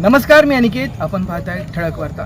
नमस्कार मी अनिकेत. आपण पाहताय ठळक वार्ता.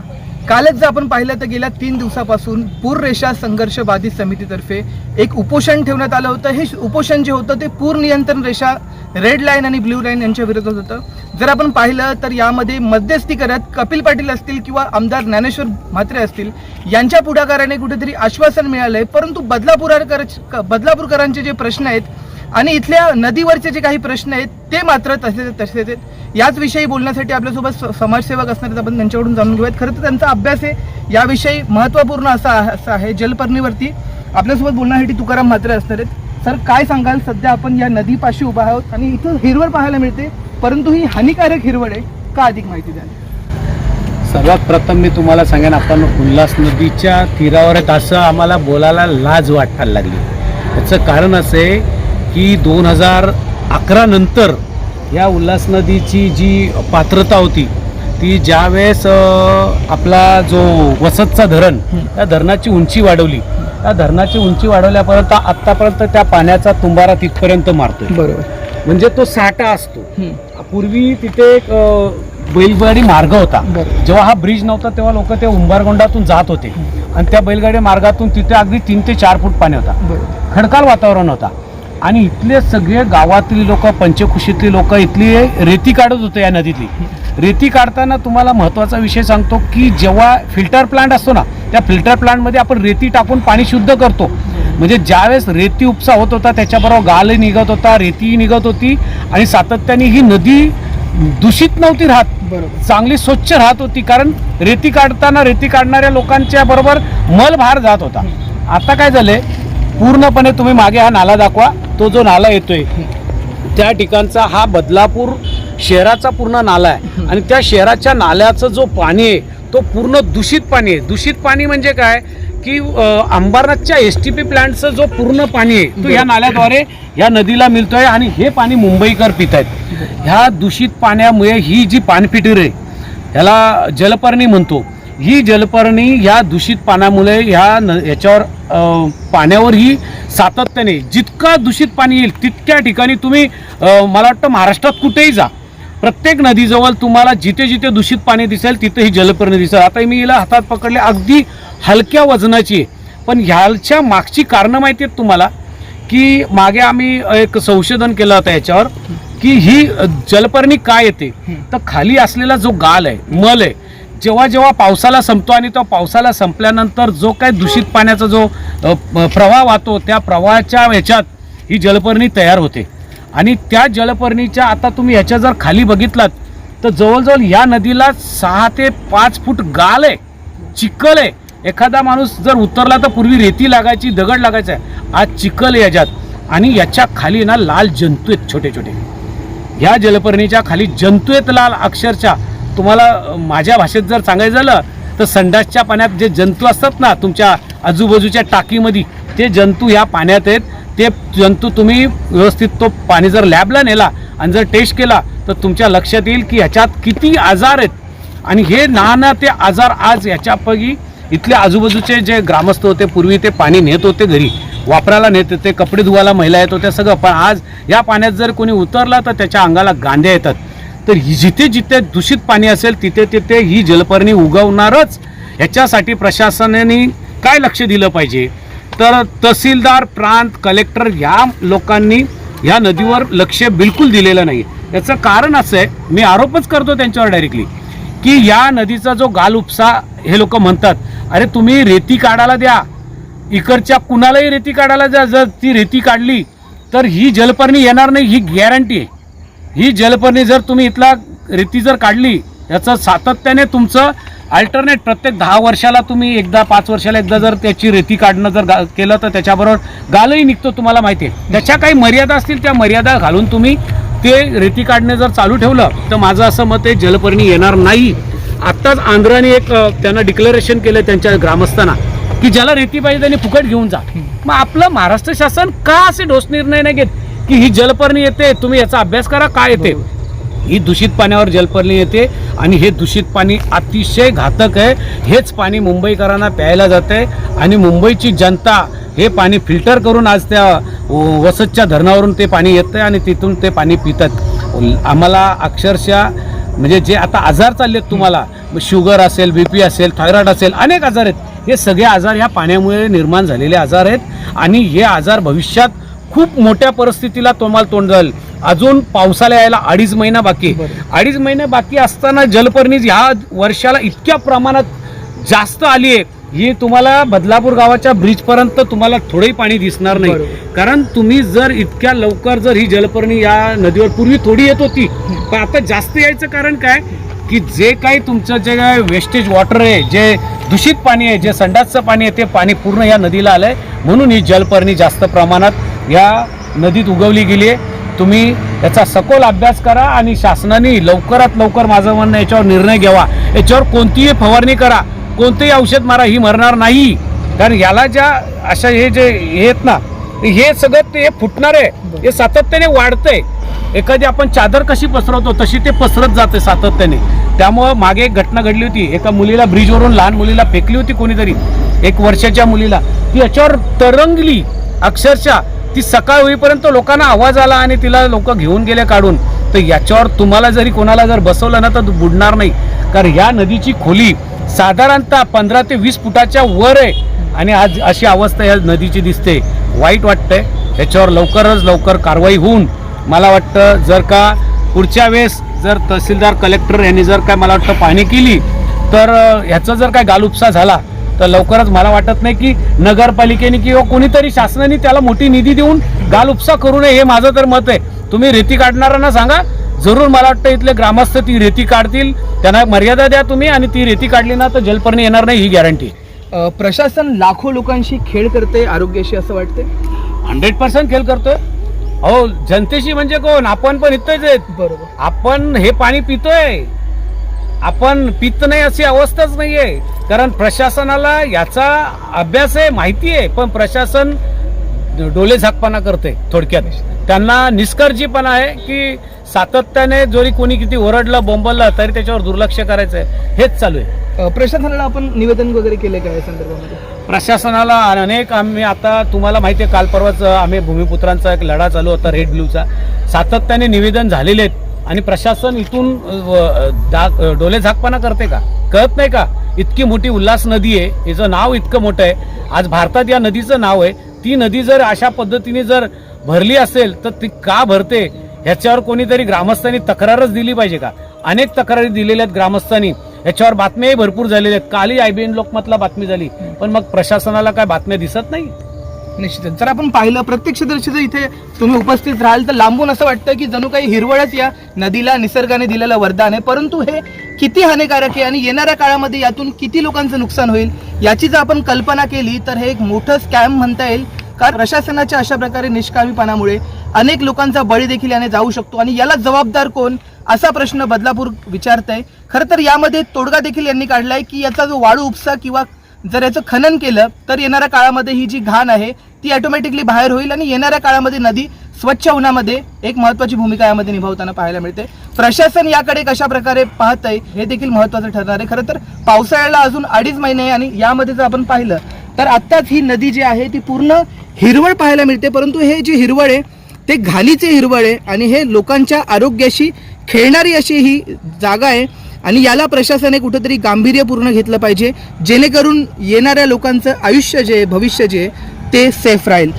कालच जर आपण पाहिलं तर गेल्या तीन दिवसापासून पूर रेषा संघर्ष बाधित समितीतर्फे एक उपोषण ठेवण्यात आलं होतं. हे उपोषण जे होतं ते पूर नियंत्रण रेषा रेड लाईन आणि ब्ल्यू लाईन यांच्या विरोधात होतं. जर आपण पाहिलं तर यामध्ये मध्यस्थी करत कपिल पाटील असतील किंवा आमदार ज्ञानेश्वर म्हात्रे असतील यांच्या पुढाकाराने कुठेतरी आश्वासन मिळालं आहे परंतु बदलापूरकर बदलापूरकरांचे जे प्रश्न आहेत आणि इथल्या नदीवरचे जे काही प्रश्न आहेत ते मात्र तसेच तसेच आहेत. याच विषयी बोलण्यासाठी आपल्यासोबत स- समाजसेवक असणार आपण त्यांच्याकडून जाणून घेऊयात. खरं तर त्यांचा अभ्यास आहे याविषयी महत्त्वपूर्ण असा असं असा आहे जलपर्णीवरती. आपल्यासोबत बोलण्यासाठी तुकाराम म्हात्रे असणार आहेत. सर काय सांगाल? सध्या आपण या नदीपाशी उभा आहोत आणि इथं हिरवळ पाहायला मिळते परंतु ही हानिकारक हिरवळ आहे. का अधिक माहिती द्या सर्वात प्रथम मी तुम्हाला सांगेन आपण उल्हास नदीच्या तीरावर आहेत असं आम्हाला बोलायला लाज वाटायला लागली. याचं कारण असं आहे की दोन हजार अकरा नंतर या उल्हास नदीची जी पात्रता होती ती ज्यावेळेस आपला जो वसतचा धरण त्या धरणाची उंची वाढवली. त्या धरणाची उंची वाढवल्यापर्यंत आत्तापर्यंत त्या पाण्याचा तुंबारा तिथपर्यंत मारतोय. बरोबर. म्हणजे तो साठा असतो. पूर्वी तिथे एक बैलगाडी मार्ग होता. जेव्हा हा ब्रिज नव्हता तेव्हा लोक ते उंबारगोंडातून जात होते. आणि त्या बैलगाडी मार्गातून तिथे अगदी तीन ते चार फूट पाणी होता. खडकाळ वातावरण होता. आणि इथले सगळे गावातली लोक पंचकुशीतली लोक इथली रेती काढत होते या नदीतली. रेती काढताना तुम्हाला महत्त्वाचा विषय सांगतो की जेव्हा फिल्टर प्लांट असतो ना त्या फिल्टर प्लांटमध्ये आपण रेती टाकून पाणी शुद्ध करतो. म्हणजे ज्यावेळेस रेती उपसा होत होता त्याच्याबरोबर गालही निघत होता रेतीही निघत होती आणि सातत्याने ही नदी दूषित नव्हती राहत. बरोबर. चांगली स्वच्छ राहत होती कारण रेती काढताना रेती काढणाऱ्या लोकांच्या बरोबर मल भार जात होता. आता काय झालंय? पूर्णपणे तुम्ही मागे हा नाला दाखवा. तो जो नाला येतोय त्या ठिकाणचा हा बदलापूर शहराचा पूर्ण नाला आहे. आणि त्या शहराच्या नाल्याचं जो पाणी आहे तो पूर्ण दूषित पाणी आहे. दूषित पाणी म्हणजे काय? की अंबरनाथच्या एस टी पी प्लांटचं जो पूर्ण पाणी आहे तो या नाल्याद्वारे या नदीला मिळतोय आणि हे पाणी मुंबईकर पित आहेत. ह्या दूषित पाण्यामुळे ही जी पाणपिटीर आहे ह्याला जलपर्णी म्हणतो. ही जलपर्णी ह्या दूषित पाण्यामुळे ह्या न याच्यावर अ, पाण्यावर ही सातत्याने जितकं दूषित पाणी येईल तितक्या ठिकाणी तुम्ही मला वाटतं महाराष्ट्रात कुठेही जा. प्रत्येक नदीजवळ तुम्हाला जिथे जिथे दूषित पाणी दिसेल तिथे ही जलपर्णी दिसेल. आता मी हिला हातात पकडले अगदी हलक्या वजनाची आहे. पण ह्याच्या मागची कारणं माहिती आहेत तुम्हाला? की मागे आम्ही एक संशोधन केलं होतं याच्यावर की ही जलपर्णी काय येते? तर खाली असलेला जो गाल आहे मल आहे जेव्हा जेव्हा पावसाला संपतो आणि तो पावसाला संपल्यानंतर जो काय दूषित पाण्याचा जो प्रवाह वाहतो त्या प्रवाहाच्या ह्याच्यात ही जलपर्णी तयार होते. आणि त्या जलपर्णीच्या आता तुम्ही ह्याच्या जर खाली बघितलात तर जवळजवळ या नदीला सहा ते पाच फूट गाल आहे चिखल आहे. एखादा माणूस जर उतरला तर पूर्वी रेती लागायची दगड लागायचा आहे. आज चिखल आहे याच्यात. आणि याच्या खाली ना लाल जंतू आहेत छोटे छोटे ह्या जलपर्णीच्या खाली जंतू आहेत लाल अक्षरशः. तुम्हाला माझ्या भाषेत जर सांगायचं झालं तर संडासच्या पाण्यात जे जंतू असतात ना तुमच्या आजूबाजूच्या टाकीमध्ये ते जंतू ह्या पाण्यात आहेत. ते जंतू तुम्ही व्यवस्थित तो पाणी जर लॅबला नेला आणि जर टेस्ट केला तर तुमच्या लक्षात येईल की ह्याच्यात किती आजार आहेत. आणि हे ना ना ते आजार आज याच्यापैकी इथले आजूबाजूचे जे ग्रामस्थ होते पूर्वी ते पाणी नेत होते घरी. वापरायला नेत होते कपडे धुवायला महिला येत होत्या सगळं. पण आज या पाण्यात जर कोणी उतरला तर त्याच्या अंगाला गांध्या येतात. तर ही- जिथे जिथे दूषित पाणी असेल तिथे तिथे ही जलपर्णी उगवणारच. ह्याच्यासाठी प्रशासनाने काय लक्ष दिलं पाहिजे? तर तहसीलदार प्रांत कलेक्टर ह्या लोकांनी ह्या नदीवर लक्ष बिलकुल दिलेलं नाही. याचं कारण असं आहे मी आरोपच करतो त्यांच्यावर डायरेक्टली की या नदीचा जो गाल उपसा हे लोक म्हणतात अरे तुम्ही रेती काढायला द्या. इकडच्या कुणालाही रेती काढायला द्या. जर ती रेती काढली तर ही जलपर्णी येणार नाही ही गॅरंटी आहे. ही जलपर्णी जर तुम्ही इथला रेती जर काढली याचं सातत्याने तुमचं अल्टरनेट प्रत्येक दहा वर्षाला तुम्ही एकदा पाच वर्षाला एकदा जर त्याची रेती काढणं जर गा- केलं तर त्याच्याबरोबर गालही निघतो तुम्हाला माहिती आहे. त्याच्या काही मर्यादा असतील त्या मर्यादा घालून तुम्ही ते रेती काढणे जर चालू ठेवलं तर माझं असं मत आहे जलपर्णी येणार नाही. आत्ताच आंध्राने एक त्यांना डिक्लेरेशन केलं त्यांच्या ग्रामस्थांना की ज्याला रेती पाहिजे त्यांनी फुकट घेऊन जा. मग आपलं महाराष्ट्र शासन का असे ठोस निर्णय नाही घेत? की ही जलपर्णी येते तुम्ही याचा अभ्यास करा काय येते? हो. ही. दूषित पाण्यावर जलपर्णी येते आणि हे दूषित पाणी अतिशय घातक आहे. हेच पाणी मुंबईकरांना प्यायला जाते आणि मुंबईची जनता हे पाणी फिल्टर करून आज त्या व- वसतच्या धरणावरून ते पाणी येतं आणि तिथून ते पाणी पितात. आम्हाला अक्षरशः म्हणजे जे आता आजार चालले आहेत तुम्हाला शुगर असेल बी पी असेल थायरॉइड असेल अनेक आजार आहेत. हे सगळे आजार ह्या पाण्यामुळे निर्माण झालेले आजार आहेत आणि हे आजार भविष्यात खूप मोठ्या परिस्थितीला तुम्हाला तोंड जाईल. अजून पावसाला यायला अडीच महिना बाकी. आहे. अडीच महिने बाकी असताना जलपर्णी ह्या वर्षाला इतक्या प्रमाणात जास्त आली आहे. ही तुम्हाला बदलापूर गावाच्या ब्रिजपर्यंत तुम्हाला थोडंही पाणी दिसणार नाही. कारण तुम्ही जर इतक्या लवकर जर ही जलपर्णी या नदीवर पूर्वी थोडी येत होती पण आता जास्त यायचं कारण काय? की जे काही तुमचं जे काय वेस्टेज वॉटर आहे जे दूषित पाणी आहे जे संडासचं पाणी आहे ते पाणी पूर्ण या नदीला आलंय. म्हणून ही जलपर्णी जास्त प्रमाणात या नदीत उगवली गेली आहे. तुम्ही याचा सखोल अभ्यास करा आणि शासनाने लवकरात लवकर माझं म्हणणं याच्यावर निर्णय घ्यावा. याच्यावर कोणतीही फवारणी करा. कोणतेही औषध मारा ही मरणार नाही. कारण याला ज्या अशा हे जे हे आहेत ना हे सगळं ते फुटणार आहे. हे सातत्याने वाढतंय. एखादी आपण चादर कशी पसरवतो तशी ते पसरत जाते सातत्याने. त्यामुळं मागे एक घटना घडली होती. एका मुलीला ब्रिजवरून लहान मुलीला फेकली होती कोणीतरी. एक वर्षाच्या मुलीला. ती याच्यावर तरंगली. अक्षरशः ती सकाळ होईपर्यंत लोकांना आवाज आला आणि तिला लोक घेऊन गेले काढून. तर याच्यावर तुम्हाला जरी कोणाला जर बसवलं ना तर बुडणार नाही. कारण या नदीची खोली साधारणतः पंधरा ते वीस फुटाच्या वर आहे. आणि आज अशी अवस्था या नदीची दिसते. वाईट वाटतंय. याच्यावर लवकरच लवकर कारवाई होऊन मला वाटतं जर का पुढच्या वेळेस जर तहसीलदार कलेक्टर यांनी जर काय मला वाटतं पाहणी केली तर ह्याचा जर काय गालुपसा झाला तर लवकरच मला वाटत नाही की नगरपालिकेने किंवा कोणीतरी शासनाने त्याला मोठी निधी देऊन गालुपसा करू नये हे माझं तर मत आहे. तुम्ही रेती काढणाऱ्यांना सांगा. जरूर मला वाटतं इथले ग्रामस्थ ती रेती काढतील. त्यांना मर्यादा द्या तुम्ही आणि ती रेती काढली ना तर जलपर्णी येणार नाही ही गॅरंटी प्रशासन लाखो लोकांशी खेळ करते आरोग्याशी असं वाटते हंड्रेड पर्सेंट खेळ करतोय. अहो जनतेशी म्हणजे कोण? आपण पण इथंच आहेत. बरोबर. आपण हे पाणी पितोय. आपण पित नाही अशी अवस्थाच नाहीये. कारण प्रशासनाला याचा अभ्यास आहे माहिती आहे पण प्रशासन डोले झाकपणा करते थोडक्यात. त्यांना निष्काळजीपणा आहे की सातत्याने जरी कोणी किती ओरडलं बोंबललं तरी त्याच्यावर दुर्लक्ष करायचं आहे. हेच चालू आहे. प्रशासनाला आपण निवेदन वगैरे केले का या संदर्भामध्ये? प्रशासनाला अनेक आम्ही आता तुम्हाला माहिती आहे काल परवाच आम्ही भूमिपुत्रांचा एक लढा चालू होता रेड ब्ल्यूचा सातत्याने निवेदन झालेले आहेत. आणि प्रशासन इथून डोले झाकपणा करते का? कळत नाही का? इतकी मोठी उल्हास नदी आहे हिचं नाव इतकं मोठं आहे. आज भारतात या नदीचं नाव आहे. ती नदी जर अशा पद्धतीने जर भरली असेल तर ती का भरते? ह्याच्यावर कोणीतरी ग्रामस्थांनी तक्रारच दिली पाहिजे का? अनेक तक्रारी दिलेल्या आहेत ग्रामस्थांनी. याच्यावर बातम्याही भरपूर झालेल्या आहेत. कालही एन लोकमतला बातमी झाली. पण मग प्रशासनाला काय बातम्या दिसत नाही निश्चितच जर आपण पाहिलं प्रत्यक्षदर्शी जर इथे तुम्ही उपस्थित राहाल तर लांबून असं वाटतं की जणू काही हिरवळच या नदीला निसर्गाने दिलेलं वरदान आहे. परंतु हे किती हानिकारक आहे आणि येणाऱ्या काळामध्ये यातून किती लोकांचं नुकसान होईल याची जर आपण कल्पना केली तर हे एक मोठं स्कॅम म्हणता येईल. कारण प्रशासनाच्या अशा प्रकारे निष्कामीपणामुळे अनेक लोकांचा बळी देखील याने जाऊ शकतो. आणि याला जबाबदार कोण? असा प्रश्न बदलापूर विचारत आहे खरं तर यामध्ये तोडगा देखील यांनी काढलाय की याचा जो वाळू उपसा किंवा जर याचं खनन केलं तर येणाऱ्या काळामध्ये ही जी घाण आहे ती ऑटोमॅटिकली बाहेर होईल आणि येणाऱ्या काळामध्ये नदी स्वच्छ होण्यामध्ये एक महत्वाची भूमिका यामध्ये निभावताना पाहायला मिळते. प्रशासन याकडे कशा प्रकारे पाहत आहे हे देखील महत्वाचं ठरणार आहे. खरं तर पावसाळ्याला अजून अडीच महिने आणि यामध्ये जर आपण पाहिलं तर आत्ताच ही नदी जी आहे ती पूर्ण हिरवळ पाहायला मिळते. परंतु हे जे हिरवळ आहे ते घालीचे हिरवळ आहे आणि हे लोकांच्या आरोग्याशी खेळणारी अशी ही जागा आहे. आणि याला प्रशासनाने कुठंतरी गांभीर्यपूर्ण घेतलं पाहिजे जेणेकरून येणाऱ्या लोकांचं आयुष्य जे भविष्य जे आहे, ते सेफ राहील.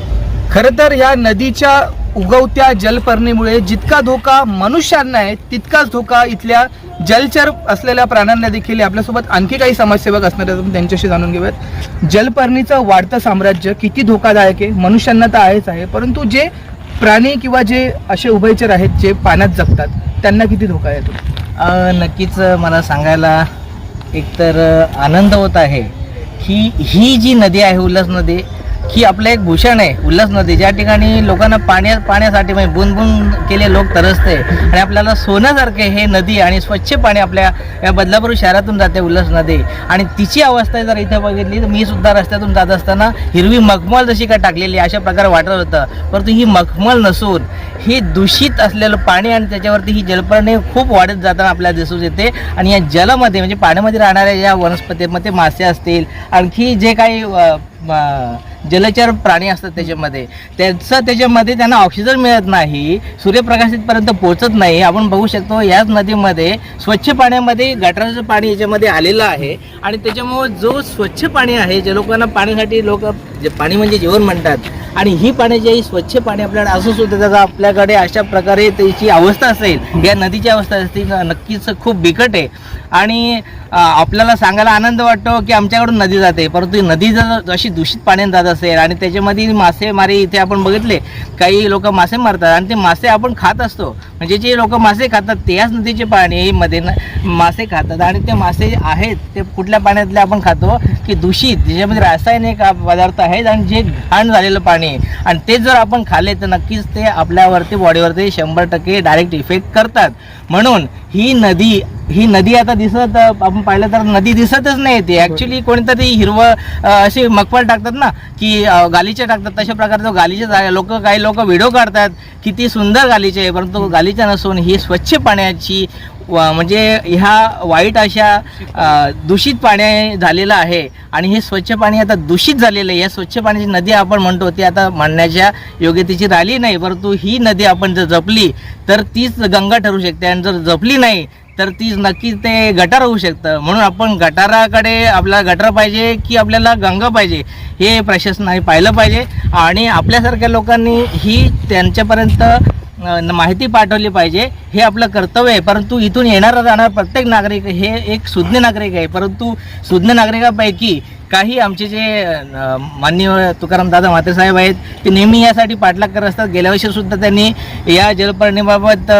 खरं तर या नदीच्या उगवत्या जलपर्णीमुळे जितका धोका मनुष्यांना आहे तितकाच धोका इथल्या जलचर असलेल्या प्राण्यांना देखील आपल्यासोबत आणखी काही समाजसेवक असणार आहेत त्यांच्याशी जाणून घेऊयात. जलपर्णीचं वाढतं साम्राज्य किती धोकादायक आहे मनुष्यांना तर आहेच आहे परंतु जे प्राणी किंवा जे असे उभयचर आहेत जे पाण्यात जगतात त्यांना किती धोका येतो नक्कीच मला सांगायला एकतर आनंद होत आहे. की ही जी नदी आहे उल्हास नदी ही आपलं एक भूषण आहे उल्हास नदी. ज्या ठिकाणी लोकांना पाण्या पाण्यासाठी म्हणजे बुनबुन केले लोक तरसते आणि आपल्याला सोन्यासारखे हे नदी आणि स्वच्छ पाणी आपल्या या बदलापूर शहरातून जाते उल्हास नदी. आणि तिची अवस्था जर इथे बघितली तर मी सुद्धा रस्त्यातून जात असताना हिरवी मखमल जशी काय टाकलेली अशा प्रकारे वाटत होतं. परंतु ही मखमल नसून ही दूषित असलेलं पाणी आणि त्याच्यावरती ही जलपर्णी खूप वाढत जाताना आपल्याला दिसून येते. आणि या जलामध्ये म्हणजे पाण्यामध्ये राहणाऱ्या या वनस्पतीमध्ये मासे असतील आणखी जे काही जलचर प्राणी असतात त्याच्यामध्ये. त्याचं त्याच्यामध्ये त्यांना ऑक्सिजन मिळत नाही सूर्यप्रकाशितपर्यंत पोहोचत नाही. आपण बघू शकतो याच नदीमध्ये स्वच्छ पाण्यामध्ये गटाराचं पाणी याच्यामध्ये आलेलं आहे. आणि त्याच्यामुळं जो स्वच्छ पाणी आहे जे लोकांना पाण्यासाठी लोक जे पाणी म्हणजे जीवन म्हणतात. आणि ही पाण्याची आई स्वच्छ पाणी आपल्याला असू सुद्धा त्याचा आपल्याकडे अशा प्रकारे त्याची अवस्था असेल या नदीची अवस्था असते नक्कीच खूप बिकट आहे. आणि आपल्याला सांगायला आनंद वाटतो की आमच्याकडून नदी जाते. परंतु नदी जर अशी दूषित पाण्याने जात असेल आणि त्याच्यामध्ये मासेमारी इथे आपण बघितले काही लोक मासे मारतात आणि ते मासे आपण खात असतो. म्हणजे जे लोक मासे खातात त्याच नदीचे पाणी मध्ये न- मासे खातात. आणि ते मासे आहेत ते कुठल्या पाण्यातले आपण खातो की दूषित ज्याच्यामध्ये रासायनिक पदार्थ आहेत आणि जे घाण झालेलं पाणी आहे. आणि ते जर आपण खाल्ले तर नक्कीच ते आपल्यावरती बॉडीवरती शंभर टक्के डायरेक्ट इफेक्ट करतात. म्हणून ही नदी ही नदी आता दिसत आपण पाहिलं तर नदी दिसतच नाही ती. ऍक्च्युली कोणीतरी हिरवं असे मकवाल टाकतात ना की गालीचे टाकतात. तशा प्रकारचं गालीचे लोक काही लोक व्हिडिओ काढतात किती सुंदर गालीचे आहे परंतु गालीच्या नसून ही स्वच्छ पाण्याची व- म्हणजे ह्या वाईट अशा दूषित पाणी झालेलं आहे. आणि हे स्वच्छ पाणी आता दूषित झालेलं आहे. या स्वच्छ पाण्याची नदी आपण म्हणतो ती आता मांडण्याच्या योग्यतेची राहिली नाही परंतु ही नदी आपण जर जपली तर तीच गंगा ठरू शकते. आणि जर जपली नाही तर तीच नक्कीच ते गटार होऊ शकतं. म्हणून आपण गटाराकडे आपल्याला गटार पाहिजे की आपल्याला गंगा पाहिजे हे प्रशासनाने पाहिलं पाहिजे. आणि आपल्यासारख्या लोकांनी ही त्यांच्यापर्यंत माहिती पाठवली पाहिजे. हे आपलं कर्तव्य आहे. परंतु इथून येणारा जाणारा प्रत्येक नागरिक हे एक सुज्ञ नागरिक आहे. परंतु सुज्ञ नागरिकापैकी काही आमचे जे माननीय तुकाराम दादा म्हात्रे साहेब आहेत ते नेहमी यासाठी पाठलाग करत असतात. गेल्या वर्षीसुद्धा त्यांनी या जलपर्णीबाबत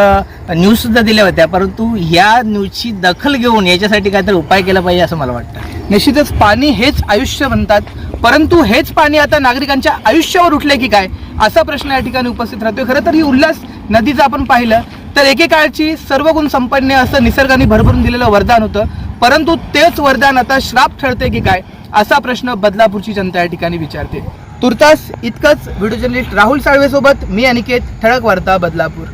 न्यूजसुद्धा दिल्या होत्या. परंतु ह्या न्यूजची दखल घेऊन याच्यासाठी काहीतरी उपाय केला पाहिजे असं मला वाटतं. निश्चितच पाणी हेच आयुष्य म्हणतात. परंतु हेच पाणी आता नागरिकांच्या आयुष्यावर उठले की काय? असा प्रश्न या ठिकाणी उपस्थित राहतोय. खरं तर ही उल्हास नदीचं आपण पाहिलं तर एकेकाळची सर्व गुण संपन्न असं निसर्गाने भरभरून दिलेलं वरदान होतं. परंतु तेच वरदान आता श्राप ठरते की काय असा प्रश्न बदलापूरची जनता या ठिकाणी विचारते. तुर्तास इतकंच व्हिडिओ जर्नलिस्ट राहुल साळवेसोबत मी अनिकेत ठळक वार्ता बदलापूर.